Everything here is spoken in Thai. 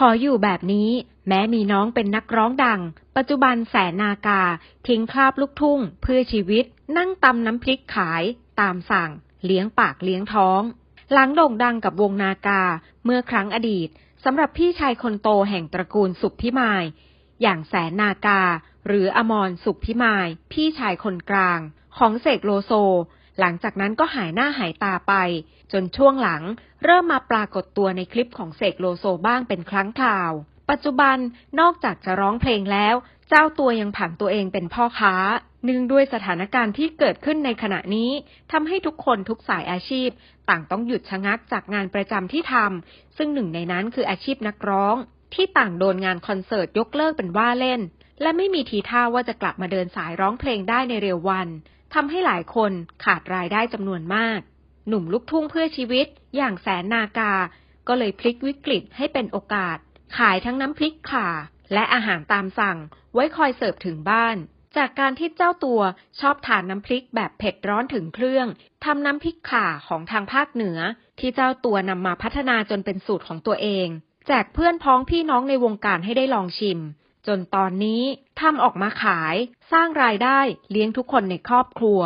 ขออยู่แบบนี้แม้มีน้องเป็นนักร้องดัง ปัจจุบันแสนนากา ทิ้งคราบลูกทุ่ง เพื่อชีวิต นั่งตำน้ำพริกขาย ตามสั่ง เลี้ยงปากเลี้ยงท้อง หลังโด่งดังกับวงนากา เมื่อครั้งอดีตสำหรับพี่ชายคนโตแห่งตระกูลสุขพิมาย อย่างแสนนากา หรืออมรสุขพิมาย พี่ชายคนกลาง ของเสกโลโซ หลังจากนั้นก็หายหน้าหายตาไป จนช่วงหลังเริ่มมาปรากฏตัวในคลิปของเสกโลโซบ้างเป็นครั้งคราว ปัจจุบันนอกจากจะร้องเพลงแล้ว เจ้าตัวยังผันตัวเองเป็นพ่อค้าเนื่องด้วยสถานการณ์ที่เกิดขึ้นในขณะนี้ทำให้ทุกคนทุกสายอาชีพ ต่างต้องหยุดชะงักจากงานประจำที่ทำซึ่งหนึ่งในนั้นคืออาชีพนักร้อง ที่ต่างโดนงานคอนเสิร์ตยกเลิกเป็นว่าเล่น และไม่มีทีท่าว่าจะกลับมาเดินสายร้องเพลงได้ในเร็ววัน ทำให้หลายคนขาดรายได้จำนวนมาก หนุ่มลูกทุ่งเพื่อชีวิต อย่างแสนนากา ก็เลยพลิกวิกฤตให้เป็นโอกาส ขายทั้งน้ำพริกข่า และอาหารตามสั่ง ไว้คอยเสิร์ฟถึงบ้าน จากการที่เจ้าตัวชอบทานน้ำพริกแบบเผ็ดร้อนถึงเครื่องทำน้ำพริกข่าของทางภาคเหนือ ที่เจ้าตัวนำมาพัฒนาจนเป็นสูตรของตัวเอง แจกเพื่อนพ้องพี่น้องในวงการให้ได้ลองชิม จนตอนนี้ทำออกมาขาย สร้างรายได้เลี้ยงทุกคนในครอบครัว